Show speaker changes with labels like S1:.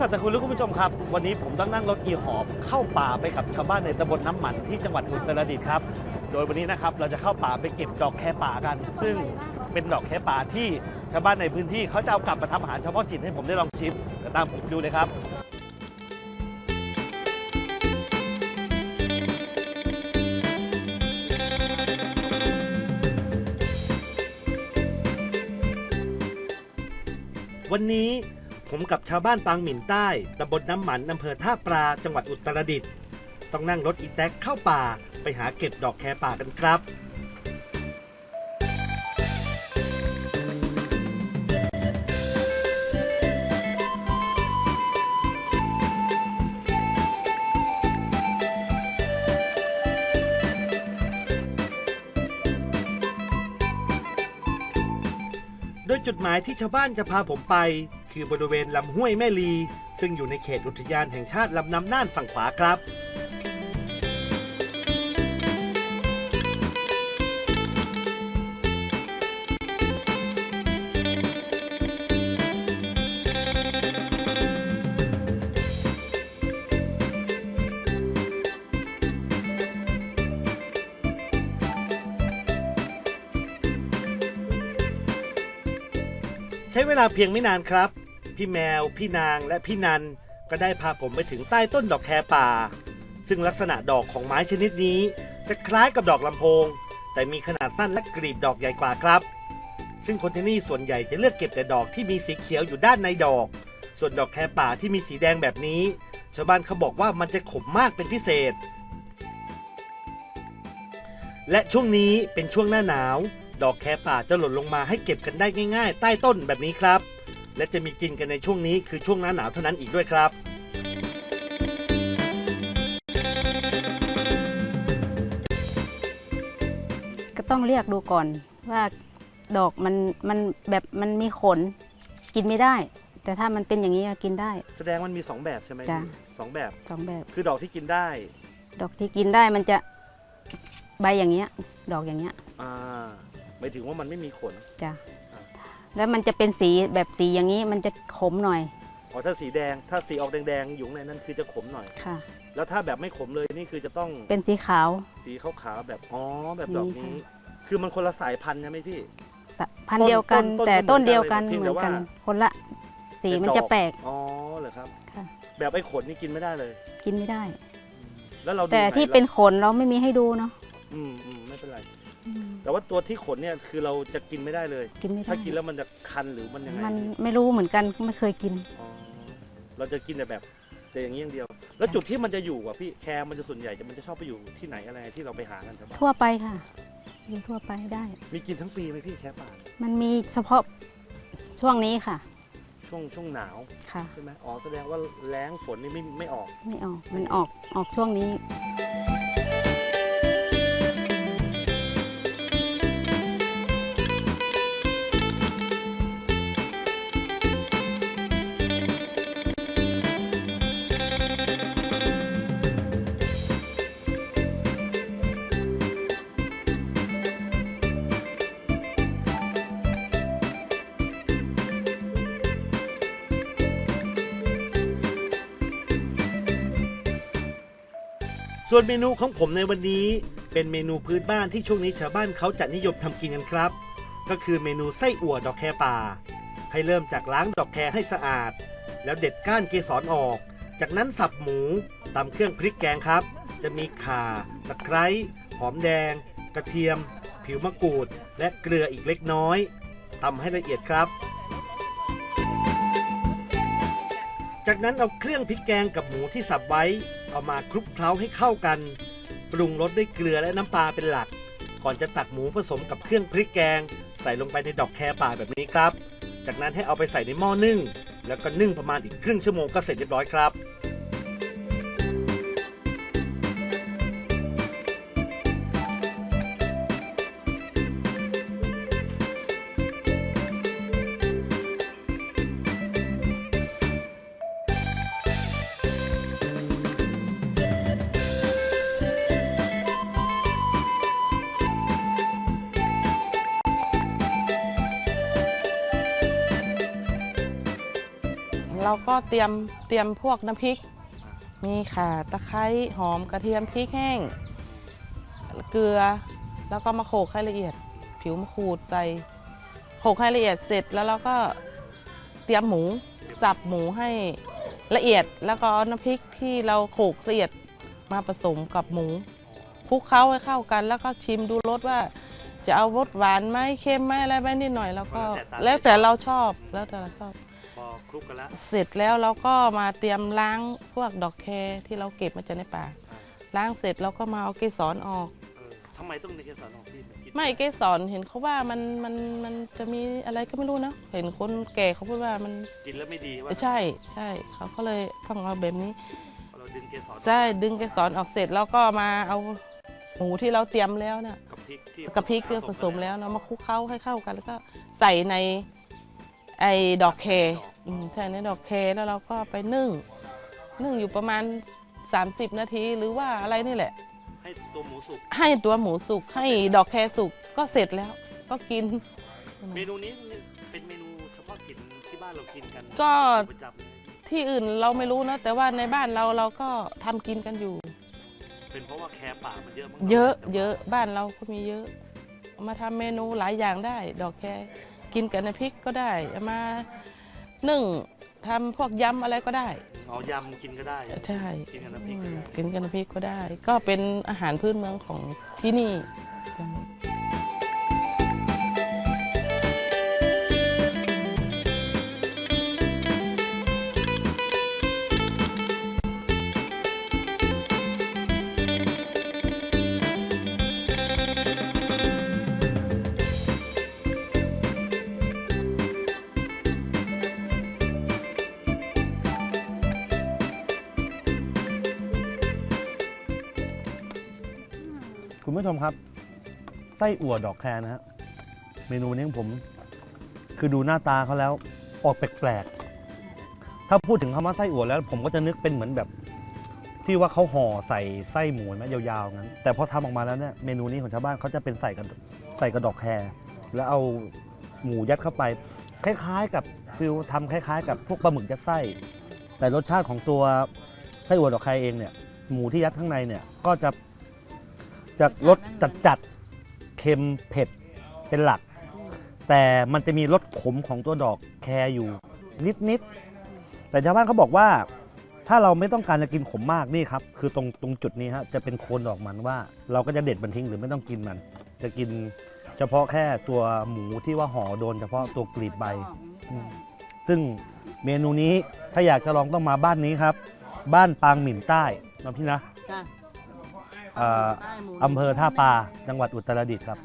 S1: สัตย์คุณและคุณผู้ชมครับ วันนี้ผมต้องนั่งรถอีหอบเข้าป่าไปกับชาวบ้านในตำบลน้ำหมันที่จังหวัดอุตรดิตถ์ครับ โดยวันนี้นะครับเราจะเข้าป่าไปเก็บดอกแคป่ากัน ซึ่งเป็นดอกแคป่าที่ชาวบ้านในพื้นที่เขาจะเอากลับมาทำอาหารเฉพาะถิ่นให้ผมได้ลองชิมตามผมไปดูเลยครับวันนี้ ผมกับชาวบ้านปางหมิ่นใต้ ตำบลน้ำหมันอำเภอท่าปลา จังหวัดอุตรดิตถ์ ต้องนั่งรถอีแท็กเข้าป่า ไปหาเก็บดอกแคป่ากันครับ โดยจุดหมายที่ชาวบ้านจะพาผมไป คือบริเวณลำห้วยแม่ลี ซึ่งอยู่ในเขตอุทยานแห่งชาติลำน้ำน่านฝั่งขวาครับใช้เวลาเพียงไม่นานครับ พี่แมว พี่นางและพี่นัน ก็ได้พาผมไปถึงใต้ต้นดอกแคป่า ซึ่งลักษณะดอกของไม้ชนิดนี้ จะคล้ายกับดอกลำโพง แต่มีขนาดสั้นและกลีบดอกใหญ่กว่าครับ ซึ่งคนที่นี่ส่วนใหญ่จะเลือกเก็บแต่ดอกที่มีสีเขียวอยู่ด้านในดอก ส่วนดอกแคป่าที่มีสีแดงแบบนี้ ชาวบ้านเขาบอกว่ามันจะขมมากเป็นพิเศษ และช่วงนี้เป็นช่วงหน้าหนาว ดอกแคป่าจะหล่นลงมาให้เก็บกันได้ง่าย ๆ ใต้ต้นแบบนี้ครับ และจะมีกินกันในช่วงนี้คือช่วงหน้าหนาวเท่านั้นอีกด้วยครับ
S2: ก็ต้องเรียกดูก่อนว่าดอกมันมันแบบมันมีขนกินไม่ได้ แต่ถ้ามันเป็นอย่างนี้ก็กินได้
S1: แสดงมันมีสองแบบใช่ไหม
S2: จ้ะ
S1: สองแบบ
S2: สองแบบ
S1: คือดอกที่กินได้
S2: ดอกที่กินได้มันจะใบอย่างเงี้ย ดอกอย่างเงี้ย
S1: อ่าหมายถึงว่ามันไม่มีขน
S2: จ้ะ
S1: อ่า
S2: แล้วมันจะเป็นสีแบบสีอย่างนี้มันจะขมหน่อย
S1: อ๋อถ้าสีแดงถ้าสีออกแดงๆอยู่ข้างในนั้นคือจะขมหน่อย
S2: ค่ะ
S1: แล้วถ้าแบบไม่ขมเลยนี่คือจะต้อง
S2: เป็นสีขาว
S1: สีขาวๆแบบอ๋อแบบดอก
S2: นี่
S1: นี้
S2: ค่ะ
S1: คือมันคนละสายพันธุ์ใช่ไหมพี่
S2: สะพันธุ์เดียวกัน
S1: ต้นต้น
S2: แต่
S1: ต้
S2: ต้
S1: น
S2: น
S1: เหมื
S2: เดี
S1: อน
S2: ยว
S1: กั
S2: กันน
S1: เลย
S2: เหมือนกัน
S1: เพียงแต่ว่า
S2: คนละสี
S1: แต่
S2: มัน
S1: ดอก
S2: จะแปลก
S1: อ๋อเหรอครับ
S2: ค่ะ
S1: แบบไอ้ขนนี่กินไม่ได้เลย
S2: กินไม่ได้
S1: อืมแล้วเราดู
S2: แต่
S1: ไห
S2: ที่เป็นขนเราไม่มีให้ดูเนาะ
S1: อืมอืมไม่เป็นไร
S2: อืม
S1: แต่ว่าตัวที่ขนเนี่ยคือเราจะกินไม่ได้เลย
S2: กินไม่ได้
S1: ถ้ากินแล้วมันจะคันหรือมันยังไง
S2: มัน
S1: พี่
S2: ไม่รู้เหมือนกันไม่เคยกิน
S1: อ๋อเราจะกินแต่แบบแต่อย่างนี้อย่างเดียว แล้วจุดที่มันจะอยู่อะพี่แคร์มันจะส่วนใหญ่จะมันจะชอบไปอยู่ที่ไหนอะไรที่เราไปหากันครับ
S2: ทั่วไปค่ะอยู่ทั่วไปได้
S1: มีกินทั้งปีไหมพี่แคร์ป่า
S2: มันมีเฉพาะช่วงนี้ค่ะ
S1: ช่วงช่วงหนาว
S2: ค่ะ
S1: ใช่ไหมอ๋อแสดงว่าแล้งฝนนี่ไม่ไม่ออก
S2: ไม่ออกมันออกออกช่วงนี้
S1: ส่วนเมนูของผมในวันนี้ เป็นเมนูพื้นบ้านที่ช่วงนี้ชาวบ้านเขาจะนิยมทำกินกันครับ ก็คือเมนูไส้อั่วดอกแคป่า ให้เริ่มจากล้างดอกแคให้สะอาด แล้วเด็ดก้านเกสรออก จากนั้นสับหมูตำเครื่องพริกแกงครับ จะมีข่าตะไคร้หอมแดง กระเทียม ผิวมะกรูด และเกลืออีกเล็กน้อยตำให้ละเอียดครับ จากนั้นเอาเครื่องพริกแกงกับหมูที่สับไว้ เอามาคลุกเคล้าให้เข้ากัน ปรุงรสด้วยเกลือและน้ำปลาเป็นหลัก ก่อนจะตักหมูผสมกับเครื่องพริกแกง ใส่ลงไปในดอกแคป่าแบบนี้ครับ จากนั้นให้เอาไปใส่ในหม้อนึ่ง แล้วก็นึ่งประมาณอีกครึ่งชั่วโมงก็เสร็จเรียบร้อยครับ
S3: เราก็เตรียมเตรียมพวกน้ำพริก มีข่าตะไคร้หอมกระเทียมพริกแห้ง เกลือ แล้วก็มาโขลกให้ละเอียด ผิวมะขูดใส่โขลกให้ละเอียดเสร็จแล้วเราก็เตรียมหมูสับหมูให้ละเอียดแล้วก็เอาน้ำพริกที่เราโขลกละเอียดมาผสมกับหมูคลุกเคล้าให้เข้ากัน แล้วก็ชิมดูรสว่าจะเอารสหวานไหมเค็มไหมอะไรไหมนิดหน่อย แล้วก็แล้วแต่เราชอบแล้วแต่เราชอบ
S1: พอคลุกกันแล้ว
S3: เสร็จแล้วเราก็มาเตรียมล้างพวกดอกแครที่เราเก็บมาจากในป่า ล้างเสร็จเราก็มาเอาเกสรออก
S1: เออทำไมต้องในเกสรของพี่นกิน
S3: ไม่เกสรเห็นเขาว่ามันมันมันจะมีอะไรก็ไม่รู้นะเห็นคนแก่เขาพูดว่ามัน
S1: กินแล้วไม่ดีว่า
S3: ใช่ใช่เขาก็เลยต้องเอาแบบนี้
S1: เราดึงเกสร
S3: ใช่ดึงเกสรออกเสร็จแล้วก็มาเอาหมูที่เราเตรียมแล้วเนี่ย
S1: กับพริกที่
S3: กับพริกที่ผสมแล้วเนาะมาคลุกเคล้าให้เข้ากันแล้วก็ใส่ใน ไอ้ดอกแครอืมใช่ในดอกแครแล้วเราก็ไปนึ่ง นึ่งอยู่ประมาณ 30 นาทีหรือว่าอะไรนี่แหละ
S1: ให้ตัวหมูสุก
S3: ให้ตัวหมูสุกให้ดอกแครสุกก็เสร็จแล้วก็กิน
S1: เมนูนี้เป็นเมนูเฉพาะถิ่นที่บ้านเรากินกัน
S3: ก็
S1: ประจำเลย
S3: ที่อื่นเราไม่รู้นะแต่ว่าในบ้านเราเราก็ทำกินกันอยู่
S1: เป็นเพราะว่าแคร์ป่ามันเยอะมั้ง
S3: เยอะ เยอะบ้านเราก็มีเยอะเอามาทำเมนูหลายอย่างได้ ดอกแคร กินกับน้ำพริกก็ได้เอามานึ่งทำพวกยำอะไรก็ได้
S1: อ๋อยำกินก็ได้
S3: ใช่
S1: กินกับน้ำพริกก็ได้
S3: กินกับน้ำพริกก็ได้ ก็เป็นอาหารพื้นเมืองของที่นี่
S4: คุณผู้ชมครับ ไส้อั่วดอกแครนะฮะเมนูนี้ของผม คือดูหน้าตาเขาแล้วออกแปลกๆ ถ้าพูดถึงคำว่าไส้อั่วแล้ว ผมก็จะนึกเป็นเหมือนแบบ ที่ว่าเขาห่อใส่ไส้หมูนะยาวๆงั้น แต่พอทำออกมาแล้วเนี่ยเมนูนี้ของชาวบ้านเขาจะเป็นใส่กับใส่กระดอกแครแล้วเอาหมูยัดเข้าไป คล้ายๆ กับฟิลทำคล้าย ๆ กับพวกปลาหมึกยัดไส้ แต่รสชาติของตัวไส้อั่วดอกแครเองเนี่ยหมูที่ยัดข้างในเนี่ยก็จะ จะรสจัดจัดๆเค็มเผ็ดเป็นหลัก แต่มันจะมีรสขมของตัวดอกแครอยู่นิดๆแต่ชาวบ้านเขาบอกว่า ถ้าเราไม่ต้องการจะกินขมมากนี่ครับ คือตรงตรงจุดนี้ฮะจะเป็นโคนดอกมันว่า เราก็จะเด็ดมันทิ้งหรือไม่ต้องกินมัน จะกินเฉพาะแค่ตัวหมูที่ว่าห่อโดนเฉพาะตัวกลีบใบ อืม ซึ่งเมนูนี้ถ้าอยากจะลองต้องมาบ้านนี้ครับ บ้านปางหมิ่นใต้นะพี่นะ
S3: จ้ะ
S4: เอ่อ อำเภอท่าปลาจังหวัดอุตรดิตถ์ครับ